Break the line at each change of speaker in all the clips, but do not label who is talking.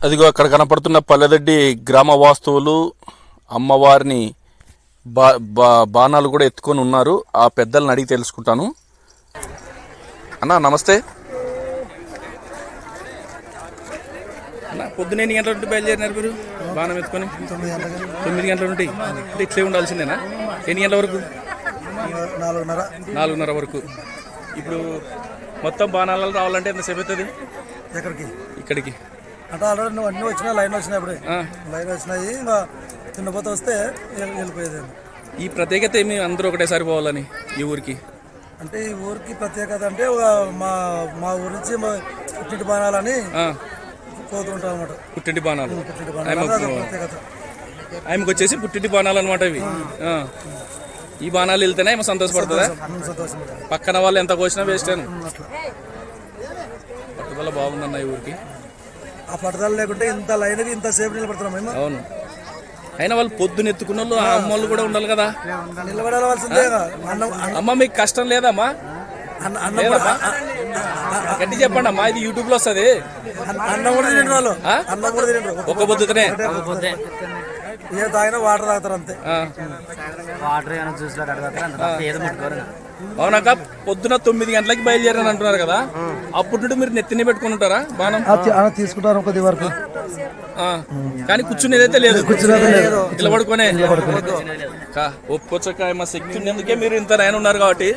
అదిగో అక్కడ కనపడుతున్న పల్లెదడ్డి గ్రామ వాస్తువులు అమ్మవారిని బా బా బాణాలు కూడా ఎత్తుకొని ఉన్నారు. ఆ పెద్దలను అడిగి తెలుసుకుంటాను. అన్న నమస్తే. అన్న పొద్దున ఎన్ని గంటల నుండి బయలుదేరినారు మీరు? బాణం ఎత్తుకొని? తొమ్మిది గంటల నుండి? ఇట్లే ఉండాల్సిందేనా? ఎన్ని గంటల వరకు?
నాలుగున్నర.
నాలుగున్నర వరకు. ఇప్పుడు మొత్తం బాణాలలో రావాలంటే ఎంతసేపు అవుతుంది?
ఎక్కడికి?
ఇక్కడికి.
అంటే ఆల్రెడీ నువ్వు అన్నీ వచ్చినా లైన్ వచ్చినాయి అప్పుడే
ఆ.
లైన్ వచ్చినాయి ఇంకా తిన్నపోతే వస్తే వెళ్ళిపోయేది.
ఈ ప్రత్యేకత ఏమి అందరూ ఒకటేసారి పోవాలని ఈ ఊరికి?
అంటే ఈ ఊరికి ప్రత్యేకత అంటే మా మా ఊరి నుంచి మా పుట్టింటి బాణాలని పోతుంటాం అనమాట
పుట్టింటి బాణాలు.
ప్రత్యేకత.
ఆయనకు వచ్చేసి పుట్టింటి బాణాలు అనమాట ఇవి. ఈ బాణాలు వెళ్తేనే ఏమో సంతోషపడుతుందా? పక్కన వాళ్ళు ఎంత కోసినా వేస్ట్ అని. పట్టుదల బాగుందన్న ఈ ఊరికి.
ఆ పట్టుదల లేకుంటే ఇంత లైన్కి ఇంత సేపు నిలబడుతున్నాం మేము.
అవును. అయినా వాళ్ళు పొద్దున ఎత్తుకున్న వాళ్ళు ఆ అమ్మోళ్ళు కూడా ఉండాలి కదా. అమ్మ మీకు కష్టం లేదమ్మా? గట్టి చెప్పండి అమ్మా ఇది యూట్యూబ్లో వస్తుంది.
అన్న- కూడా వాళ్ళు? అన్నం కూడా
ఒక్క పొద్దుతనే.
ఏ తాగినా వాటర్ తాగుతారు అంతే.
వాటర్ ఏమైనా ముట్టుకోరు.
అవునాక పొద్దున తొమ్మిది గంటలకి బయలుదేరని అంటున్నారు కదా. అప్పుడు నుండి మీరు నెత్తిని పెట్టుకుని ఉంటారా బాణం?
తీసుకుంటారు కొద్ది వరకు.
ఆ, కానీ కూర్చునేదైతే లేదు. ఇలా పడుకోనే. కా ఒప్పుకొచ్చక మా శక్తి. ఉన్నందుకే మీరు ఇంత నాయన ఉన్నారు కాబట్టి.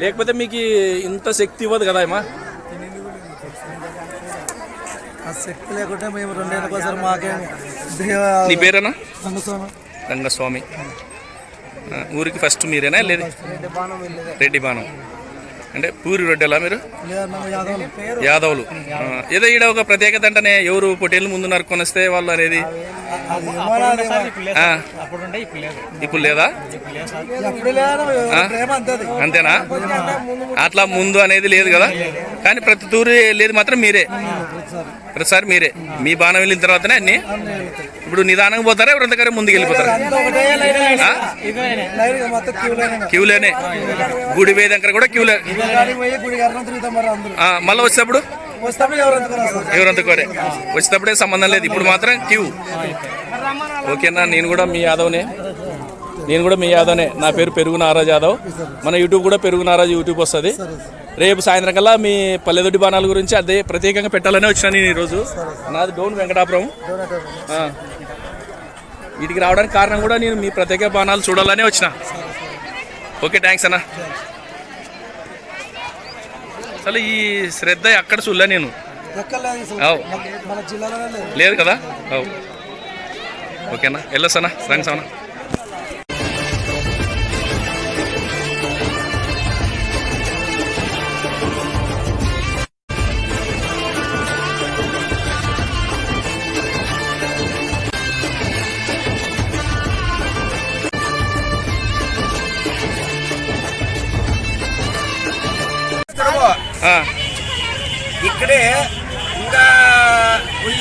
లేకపోతే మీకు ఇంత శక్తి ఇవ్వదు కదా ఏమా?
ఆ శక్తి లేకుంటే మేము మాకేం
నీ పేరేనా? రంగస్వామి. ఆ, ఊరికి ఫస్ట్ మీరేనా లేదు? రెడ్డి బాణం అంటే పూరి రొడ్డెలా మీరు? యాదవులు. ఏదో ఈడ ఒక ప్రత్యేకత అంటేనే ఎవరు పొట్టేళ్ళు ముందు నరుకొని వస్తే వాళ్ళు అనేది?
ఇప్పుడు లేదు?
అంతేనా? అట్లా ముందు అనేది లేదు కదా? కానీ ప్రతి తూరి లేదు మాత్రం మీరే. సార్ మీరే. మీ బాణం వెళ్ళిన తర్వాతనే అన్ని? ఇప్పుడు నిదానంగా పోతారా? ఎవరంతకరే ముందుకు వెళ్ళిపోతారా
క్యూ
క్యూలేనే. గుడి వేదంకర కూడా క్యూలే మళ్ళీ వచ్చేటప్పుడు?
వస్తాము
ఎవరంతకోరే వచ్చేటప్పుడే సంబంధం లేదు. ఇప్పుడు మాత్రం క్యూ. ఓకేనా? నేను కూడా మీ యాదవ్నే. నేను కూడా మీ యాదవ్నే. నా పేరు పెరుగు నారాజ్ యాదవ్. మన యూట్యూబ్ కూడా పెరుగు నారాజ్ యూట్యూబ్ వస్తుంది. రేపు సాయంత్రం కల్లా మీ పల్లెదొడ్డి బాణాల గురించి అదే ప్రత్యేకంగా పెట్టాలనే వచ్చినా నేను ఈరోజు. నాది డోన్ వెంకటాపురం. వీటికి రావడానికి కారణం కూడా నేను మీ ప్రత్యేక బాణాలు చూడాలనే వచ్చిన. ఓకే థ్యాంక్స్ అన్న. అసలు ఈ శ్రద్ధ అక్కడ చూడలే నేను.
లేదు.
కదా? ఓకేనా? వెళ్ళొస్తానా థ్యాంక్స్ అన్న.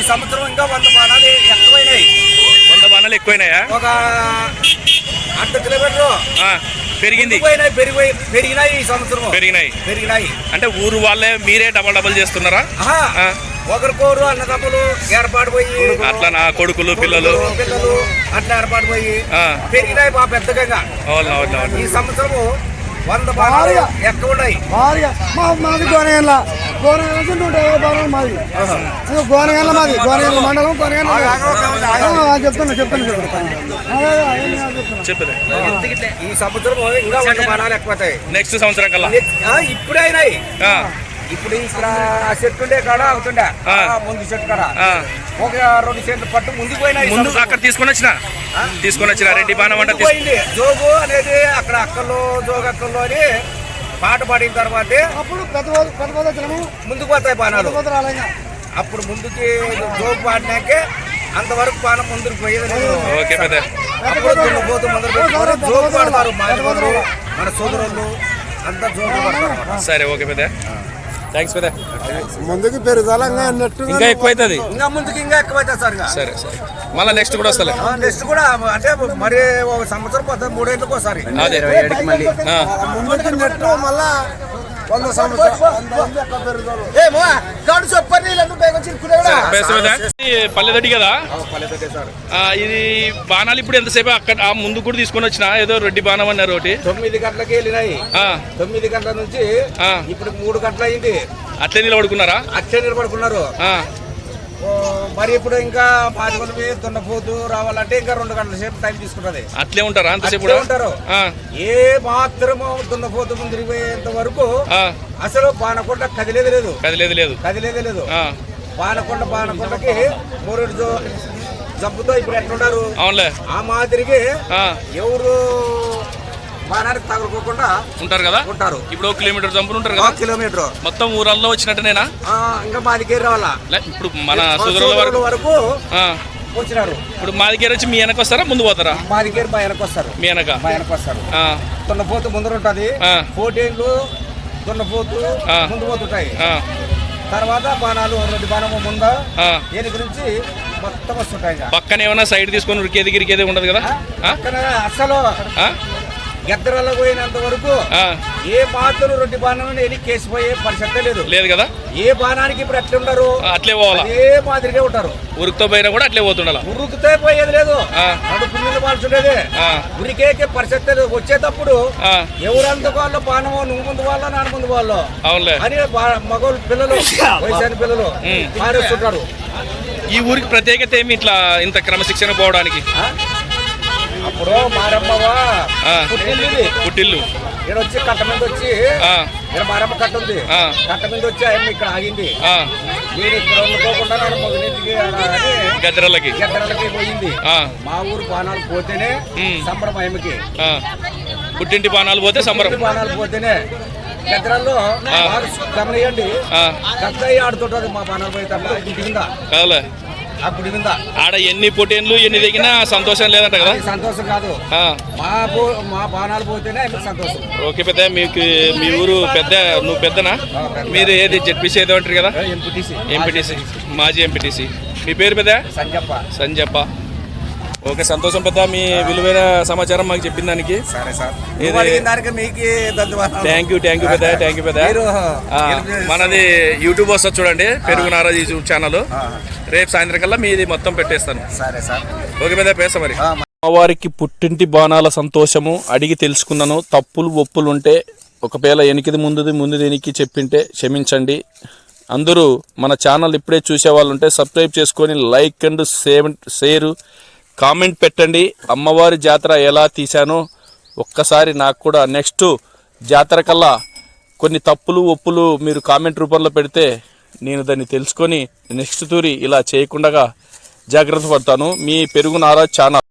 సంవత్సరం ఇంకా వంద బాణాలు ఎక్కువైనాయి.
వంద బాణాలు ఎక్కువైనాయా?
ఒక అర్ధ కిలోమీటర్
పెరిగింది.
ఎక్కువైనాయి పెరిగిపోయి పెరిగినాయి ఈ సంవత్సరం
పెరిగినాయి.
పెరిగినాయి.
అంటే ఊరు వాళ్ళే మీరే డబల్ డబల్ చేస్తున్నారా.
ఒకరికోరు అన్నదమ్ములు ఏర్పాటు పోయి
అట్లా నా కొడుకులు పిల్లలు.
పిల్లలు అట్లా ఏర్పాటు పోయి పెరిగినాయి బా పెద్దగా ఈ సంవత్సరము వంద బాణాలు ఎక్కువ ఉన్నాయి?
భారీగా మా మాది గోనగండ్ల. మాది. గోనగండ్ల మాది. గోనగండ్ల మండలం గోనగండ్ల ఆ, చెప్తున్నా చెప్తున్నా చెప్తున్నా.
ఈ సంవత్సరం ఇంకా వంద బాణాలు ఎక్కువతాయి.
నెక్స్ట్ సంవత్సరం కల్లా.
ఇప్పుడే అయినాయి.
ఆ,
ఇప్పుడు ఇక్కడ చెట్టు ఉండే కాడ అవుతుండే. ముందు చెట్టు కాడ.
ఆ.
ఒక రెండు చెట్లు పట్టు ముందుకు పోయినాయి
ముందు అక్కడ తీసుకొని వచ్చిన? తీసుకొని వచ్చిన రెడ్డి బాణం అంటే
పోయింది. జోగు అనేది అక్కడ అక్కల్లో జోగు అక్కల్లో అని పాట పాడిన తర్వాతే
అప్పుడు పోత- పోత
ముందుకు పోతాయి బాణాలు.
పోత
అప్పుడు ముందుకి జోగు పాడినాకే అంతవరకు బాణం ముందుకు పోయేది.
ఓకే పెద్ద.
అప్పుడు దున్నపోతు ముందర జోగు పాడతారు మన సోదరులు అంతా జోగు పడతారు
సరే ఓకే పెద్ద. థ్యాంక్స్ పెద్ద
ముందుకు పెరుగుదలంగా అన్నట్టు
ఇంకా ఎక్కువ అవుతుంది
ఇంకా ముందుకు ఇంకా ఎక్కువైతే సార్ ఇంకా.
సరే సరే. మళ్ళీ నెక్స్ట్ కూడా వస్తలే.
నెక్స్ట్ కూడా అంటే మరి ఒక సంవత్సరం పోతుంది మూడేళ్ళకి ఒకసారి.
మళ్ళా
వంద సంవత్సరాలు.
పల్లెదొడ్డి కదా?
పల్లెటూరే సార్.
ఆ, ఇది బాణాలు ఇప్పుడు ఎంతసేపు అక్కడ ఆ ముందు కూడా తీసుకొని వచ్చిన? ఏదో రెడ్డి బాణం అన్నారు ఒకటి.
తొమ్మిది గంటలకి వెళ్ళినాయి.
ఆ,
తొమ్మిది గంటల నుంచి
ఆ.
ఇప్పుడు మూడు గంటలు అయింది
అట్లే నిలబడుకున్నారా?
అట్లే నిలబడుకున్నారు. మరి ఇప్పుడు ఇంకా పాతికొలిపి దున్నపోతు రావాలంటే ఇంకా రెండు గంటల సేపు టైం తీసుకుంటది.
అట్లే ఉంటారా అంతసేపు
ఉంటారు. ఏ మాత్రము దున్నపోతు ముందిరిపోయేంత వరకు అసలు బాణకొండ కదిలేదు లేదు.
కదిలేదు లేదు.
కదిలేదు లేదు. బాణకొండ బాణకొండకి మూడు జబ్బుతో ఇప్పుడు ఎట్లున్నారు ఆ మాదిరిగి ఎవరు బాణానికి తగులుకోకుండా
ఉంటారు కదా?
ఉంటారు.
ఇప్పుడు ఒక కిలోమీటర్ చంపులు ఉంటారు కదా?
కిలోమీటర్.
మొత్తం ఊరల్లో వచ్చినట్టునేనా?
ఇంకా మాదికేరి రావాలా?
లే, ఇప్పుడు మన సుదరుల వరకు
వచ్చినారు.
ఇప్పుడు మా దగ్గర వచ్చి మీ వెనక వస్తారా? ముందు పోతారా?
మాదికేరి మా వెనక వస్తారు.
మీ వెనక?
మా వెనక వస్తారు. దున్నపోతు ముందర ఉంటది. పోటీలు దున్నపోతు. ముందు పోతుంటాయి. తర్వాత బాణాలు రెండు బాణము ముంద. దీని గురించి మొత్తం వస్తుంటాయి.
పక్కన ఏమైనా సైడ్ తీసుకొని ఉరికేది గిరికేది ఉండదు కదా?
అసలు? గద్దరలో పోయినంత వరకు ఏ మాత్రం రెండు బాణాలను వెళ్ళి కేసిపోయే పరిస్థితే లేదు.
లేదు కదా?
ఏ బాణానికి ఇప్పుడు ఎట్లా ఉండరు?
అట్లే పోవాలా?
ఏ మాదిరిగా ఉంటారు.
ఉరుకుతో పోయినా కూడా అట్లే పోతుండాల?
ఉరుకుతే పోయేది లేదు. అడుపు మీద పాల్చుండేది. ఉరికేకే పరిస్థితి లేదు. వచ్చేటప్పుడు ఎవరంత వాళ్ళు బాణమో నువ్వు ముందు వాళ్ళ నాన్న ముందు వాళ్ళు?
అవునులే.
అని మగవాళ్ళు పిల్లలు వయసాని పిల్లలు
ఉమ్.
మారేస్తుంటారు.
ఈ ఊరికి ప్రత్యేకత ఏమి ఇట్లా ఇంత క్రమశిక్షణ పోవడానికి?
అప్పుడు మారమ్మవా.
పుట్టిల్లు.
ఈడ వచ్చి కట్ట మీద వచ్చి ఇక్కడ మారమ్మ కట్ట ఉంది
ఆ.
కట్ట మీద వచ్చి ఆయన ఇక్కడ ఆగింది. నేను ఇక్కడ నన్ను మొగనీటికి అని
గద్దెరలకి.
గద్దరలకి పోయింది.
ఆ,
మా ఊరు బాణాలు పోతేనే. సంబరం ఆయనకి
ఆ. పుట్టింటి బాణాలు పోతే సంబరం.
బాణాలు పోతేనే గద్దరల్లో గమనియండి. గద్దయ్య ఆడుతుంటది మా బాణాలు పోయేటప్పుడు మీద
కదలే.
ఆ గుడి మీద.
ఆడ ఎన్ని పొటేన్లు ఎన్ని దిగినా సంతోషం లేదంట కదా?
సంతోషం కాదు. మా మా బాణాలు పోతేనే సంతోషం.
ఓకే పెద్ద మీకు మీ ఊరు పెద్ద నువ్వు పెద్దనా? మీరు ఏది జెడ్పీసీ ఏదో అంటారు కదా?
ఎంపీటీసీ.
ఎంపీటీసీ మాజీ ఎంపీటీసీ. మీ పేరు పెద్ద?
సంజప్ప.
సంజప్ప. ఓకే సంతోషం పెద్ద. మీ విలువైన సమాచారం మాకు చెప్పిన దానికి.
సరే సార్. దానికి
థ్యాంక్ యూ థ్యాంక్ యూ పెద్ద థ్యాంక్ యూ పెద్ద. మనది యూట్యూబ్ వస్తుంది చూడండి పెరుగు నారాజు యూట్యూబ్ ఛానల్
ఆ,
రేపు సాయంత్రం కల్లా మీది మొత్తం పెట్టేస్తాను.
సరే సార్.
ఓకే పెద్ద పేస మరి. అమ్మవారికి పుట్టింటి బాణాల సంతోషము అడిగి తెలుసుకున్నాను తప్పులు ఒప్పులు ఉంటే ఒకవేళ వెనికిది ముందుది ముందు వెనికి చెప్పింటే క్షమించండి. అందరూ మన ఛానల్ ఇప్పుడే చూసే వాళ్ళు ఉంటే సబ్స్క్రైబ్ చేసుకొని like and save share comment పెట్టండి. అమ్మవారి జాతర ఎలా తీశానో ఒక్కసారి నాకు కూడా నెక్స్ట్ జాతర కల్లా కొన్ని తప్పులు ఒప్పులు మీరు కామెంట్ రూపంలో పెడితే నేను దాన్ని తెలుసుకొని నెక్స్ట్ తూరి ఇలా చేయకుండా జాగ్రత్త పడతాను. మీ పెరుగు నారా ఛానల్.